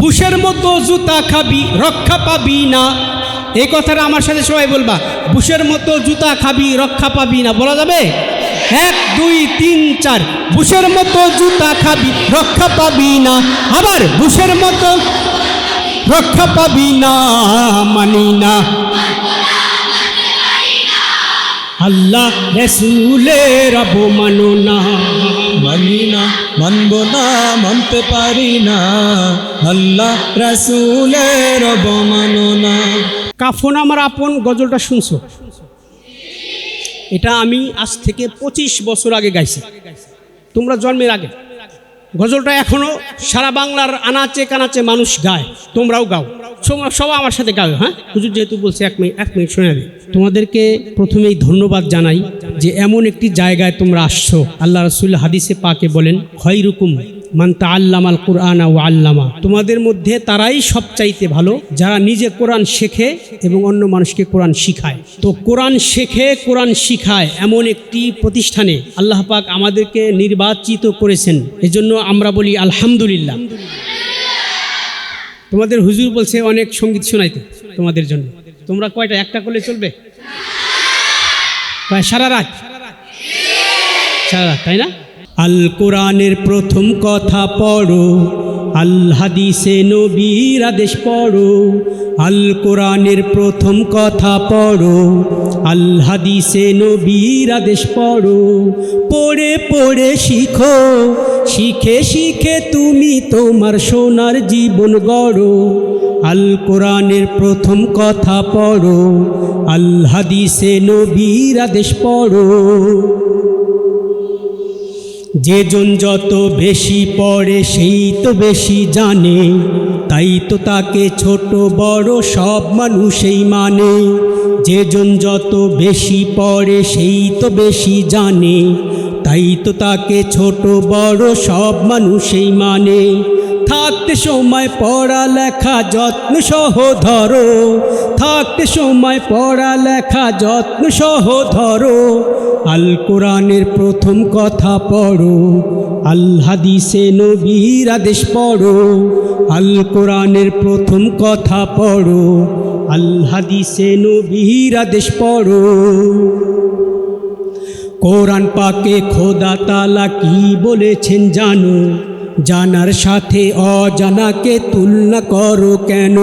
বুশের মতো জুতা খাবি, রক্ষা পাবি না। এই কথাটা আমার সাথে সবাই বলবা। বুশের মতো জুতা খাবি, রক্ষা পাবি না। বলা যাবে? এক, দুই, তিন, চার। বুশের মতো জুতা খাবি, রক্ষা পাবি না। আবার বুশের মতো রক্ষা পাবি না, মানি না। আল্লাহ রসুলের অবমানো না, মানি না। মানব না, মানতে পারি না। আল্লাহ রসুলের অবমাননা। কাফন আমার আপন, গজলটা শুনছো? এটা আমি আজ থেকে পঁচিশ বছর আগে গাইছি। তোমরা জন্মের আগে। গজলটা এখনও সারা বাংলার আনাচে কানাচে মানুষ গায়, তোমরাও গাও। সব- আমার সাথে গাও হ্যাঁ? হুজুর যেহেতু বলছে এক মিনিট এক মিনিট শোনা দিই তোমাদেরকে প্রথমেই ধন্যবাদ জানাই যে এমন একটি জায়গায় তোমরা আসছো। আল্লাহ রসুল হাদিসে পাকে বলেন, খয়রুকুম মান আল্লামাল কোরআন ও আল্লামা। তোমাদের মধ্যে তারাই সবচাইতে ভালো, যারা নিজে কোরআন শেখে এবং অন্য মানুষকে কোরআন শিখায়। তো কোরআন শেখে, কোরআন শিখায় এমন একটি প্রতিষ্ঠানে আল্লাহ পাক আমাদেরকে নির্বাচিত করেছেন। এজন্য আমরা বলি আলহামদুলিল্লাহ। তোমাদের হুজুর বলছে অনেক সংগীত শোনাইতে তোমাদের জন্য। তোমরা কয়টা? একটা করলে চলবে? সারা রাত? সারা রাত, তাই না? আল কোরআনের প্রথম কথা পড়ো, আল নবীর আদেশ পড়ো, আল কোরআনের প্রথম কথা পড়ো আল হাদিসে নবীর আদেশ পড়ো, পড়ে পড়ে শিখো, শিখে শিখে তুমি তোমার সোনার জীবন গড়ো। আল কোরআনের প্রথম কথা পড়ো আল হাদিসে নবীর আদেশ পড়ো। যেজন যত বেশি পড়ে, সেই তো বেশি জানে, তাই তো তাকে ছোট বড় সব মানুষই মানে। যেজন যত বেশি পড়ে, সেই তো বেশি জানে। তাই তো তাকে ছোট বড় সব মানুষই মানে। থাকতে সময় পড়ালেখা যত্ন সহ ধরো। থাকতে সময় পড়ালেখা যত্ন সহ ধরো। আল কোরআনের প্রথম কথা পড়ো, আল হাদিসে নবীর আদেশ পড়ো। আল কোরআনের প্রথম কথা পড়ো আল হাদিসে নবীর আদেশ পড়ো। কোরআন পাকে খোদা তালা কি বলেছেন জানো? জানার সাথে অজানাকে তুলনা করো কেন?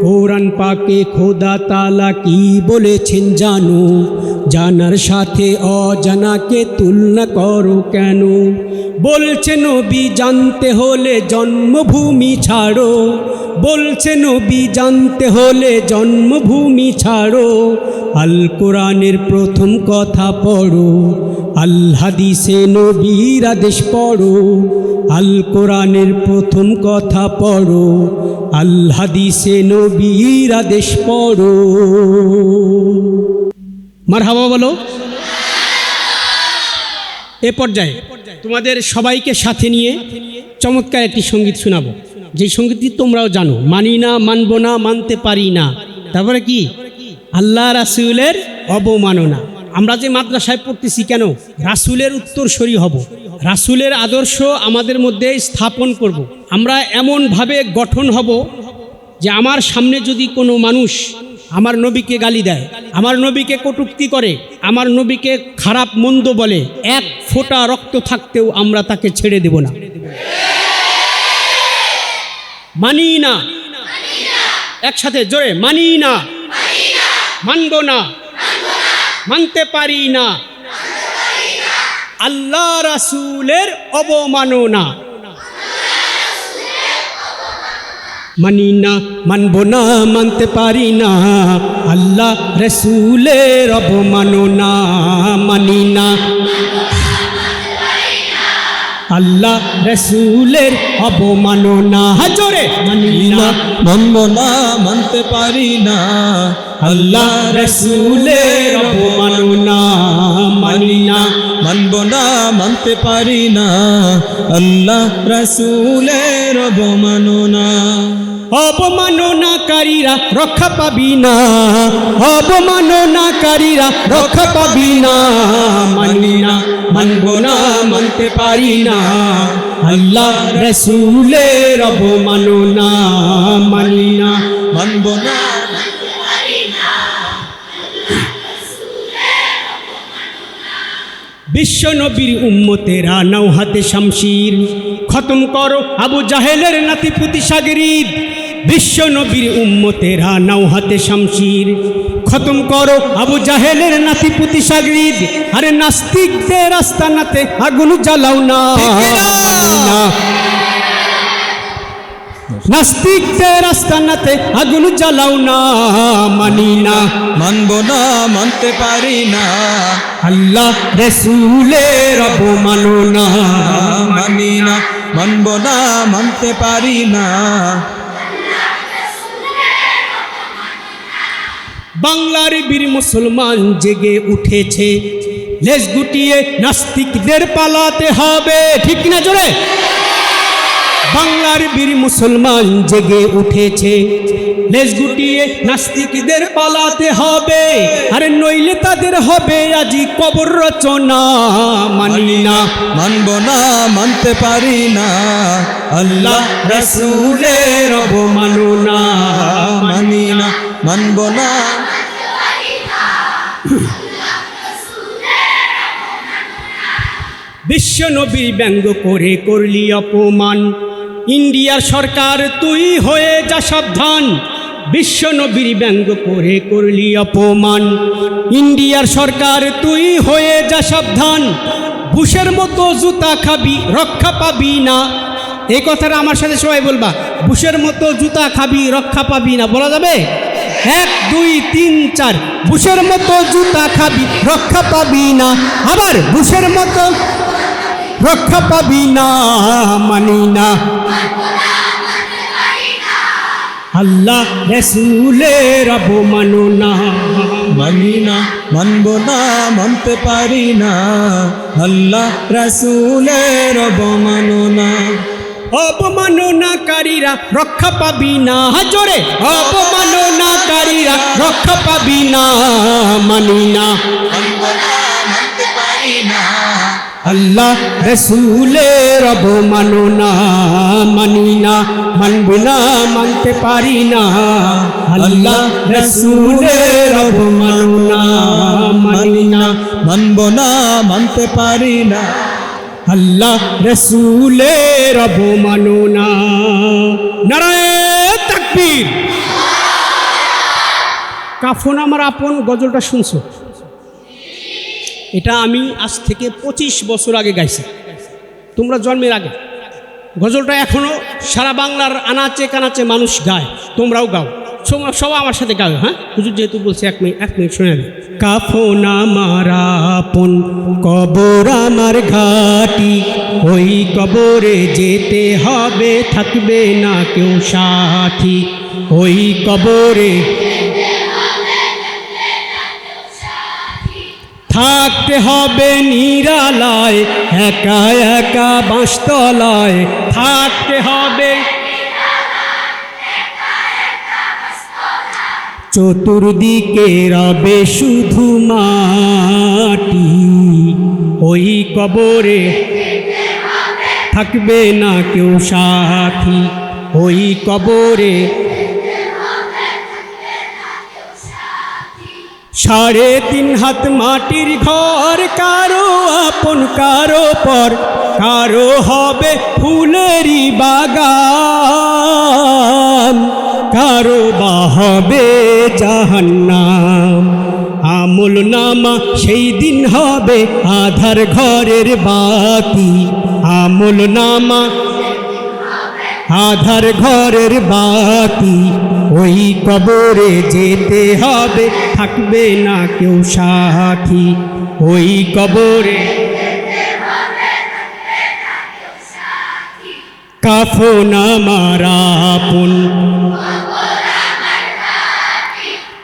কোরআন পাকে খোদা তালা কি বলেছেন জানো? জানার সাথে অজানাকে তুলনা করো কেন? বলছে নবী, জানতে হলে জন্মভূমি ছাড়ো। বলছে, নবী, জানতে হলে জন্মভূমি ছাড়ো। আল কোরআনের প্রথম কথা পড়ো। আল হাদিসে নবীর আদেশ পড়ো। আল কোরআনের প্রথম কথা পড়ো। আল হাদিসে নবীর আদেশ পড়ো। মার হাবা বলো। এ পর্যায়ে তোমাদের সবাইকে সাথে নিয়ে চমৎকার একটি সংগীত শোনাবো। যে সঙ্গীতটি তোমরাও জানো, মানি না, মানব না, মানতে পারি না। তারপরে কি? আল্লাহ রাসুলের অবমাননা। আমরা যে মাদ্রাসায় পড়তেছি কেন? রাসুলের উত্তরসরি হব। রাসুলের আদর্শ আমাদের মধ্যে স্থাপন করব। আমরা এমনভাবে গঠন হব যে আমার সামনে যদি কোনো মানুষ আমার নবীকে গালি দেয়, আমার নবীকে কটুক্তি করে, আমার নবীকে খারাপ মন্দ বলে, এক ফোঁটা রক্ত থাকতেও আমরা তাকে ছেড়ে দেব না। মানি না একসাথে জোরে মানি না মানব না। মানতে পারি না আল্লাহ রাসুলের অবমাননা। মানি না মানব না, মানতে পারি না আল্লাহ রসুলের অবমাননা। মানি না আল্লাহ রসুলের অবমাননা জোরে মানি না। মানব না মানতে পারি না। আল্লাহ রসুলের অবমাননা মানি না। মানব না মানতে পারি না। আল্লাহ রসুলের অবমাননা অবমাননাকারীরা রক্ষা পাবি না। অবমাননাকারীরা রক্ষা পাবি না। মানি না, মানব না, মানতে পারি না। আল্লাহ রসুলের অবমাননা মানি না, মানব না বিশ্ব নবীর উম্মতেরা নাও হাতে শামশির। খতম করো আবু জাহেলের নাতি পুতি সাগরিদ বিশ্ব নবীর উম্মতেরা নাও হাতে শামশির। খতম করো আবু জাহেলের নাতি পুতি সাগরিদ। আরে নাস্তিকদের আস্তানাতে আগুন জ্বালাও না। না নাস্তিকদের আস্তানাতে আগুন জ্বালাও না মানি না। মানব না মানতে পারি না। আল্লাহ রসুলের অবমাননা মানি না মানব না মানতে পারি না। বাংলার বীর মুসলমান জেগে উঠেছে। লেজ গুটিয়ে নাস্তিকদের পালাতে হবে। ঠিক না জোরে? বাংলার বীর মুসলমান জেগে উঠেছে। লেজ গুটিয়ে নাস্তিকদের পালাতে হবে। আরে নইলে তাদের হবে আজি কবর রচনা। মানি না। মানব না, মানতে পারি না। আল্লাহ রসুলের অবমাননা মানি না। মানব না বিশ্ব নবী ব্যঙ্গ করে করলি অপমান। ইন্ডিয়ার সরকার, তুই হয়ে যা সাবধান। বিশ্ব নবীর ব্যঙ্গ করে করলি অপমান। ইন্ডিয়ার সরকার, তুই হয়ে যা সাবধান। বুশের মতো জুতা খাবি, রক্ষা পাবি না। এই কথাটা আমার সাথে সবাই বলবা। বুশের মতো জুতা খাবি, রক্ষা পাবি না। বলা যাবে? এক, দুই, তিন, চার। বুশের মতো জুতা খাবি, রক্ষা পাবি না। আবার বুশের মতো রক্ষা পাবি না, মানি না। আল্লাহ রসুলের অবমাননা মানি না, মানব না, মানতে পারি না। আল্লাহ রসুলের অবমাননা অবমাননাকারীরা রক্ষা পাবি না। জোরে অবমাননাকারীরা রক্ষা পাবি না। মানি না। না না আল্লাহ রসুলের অবমাননা মানি না। মানব না, মানতে পারি না। আল্লাহ রসুলের অবমাননা মানি না। মানব না, মানতে পারি না। আল্লাহ রসুলের অবমাননা। তাকবীর। কাফন, আমার আপন গজলটা শুনছো? এটা আমি আজ থেকে পঁচিশ বছর আগে গাইছি। তোমরা জন্মের আগে। গজলটা এখনও সারা বাংলার আনাচে কানাচে মানুষ গায়। তোমরাও গাও। সবাই আমার সাথে গাও হ্যাঁ? হুজুর যেহেতু বলছে, এক মিনিট এক মিনিট শুনে নেবে কাফন আমার আপন। কবর আমার ঘাটি, ওই কবরে যেতে হবে, থাকবে না কেউ সাথী। ওই কবরে থাকতে হবে নিরালায়, একা একা বাঁশতলায়। থাকতে হবে চতুর্দিকে রবে শুধু মাটি। ওই কবরে থাকবে না কেউ সাথী। ওই কবরে সাড়ে তিন হাত মাটির ঘর, কারও আপন, কারও পর, কারও হবে ফুলেরই বাগান। কারও বা হবে জাহান্নাম। আমল নামা সেই দিন হবে, আধার ঘরের বাতি। আমল নামা আধার ঘরের বাতি। ওই কবরে যেতে হবে, থাকবে না কেউ সাথী। ওই কবরে কাফন আমার আপন।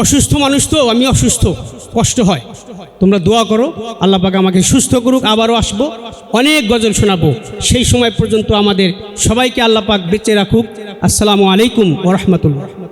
অসুস্থ মানুষ তো, আমি অসুস্থ। কষ্ট হয়। তোমরা দোয়া করো, আল্লাহ পাকে আমাকে সুস্থ করুক, আবারও আসব, অনেক গজল শোনাবো। সেই সময় পর্যন্ত আমাদের সবাইকে আল্লাহ পাক বেঁচে রাখুক। আসসালামু আলাইকুম ওরহমতুল্লাহ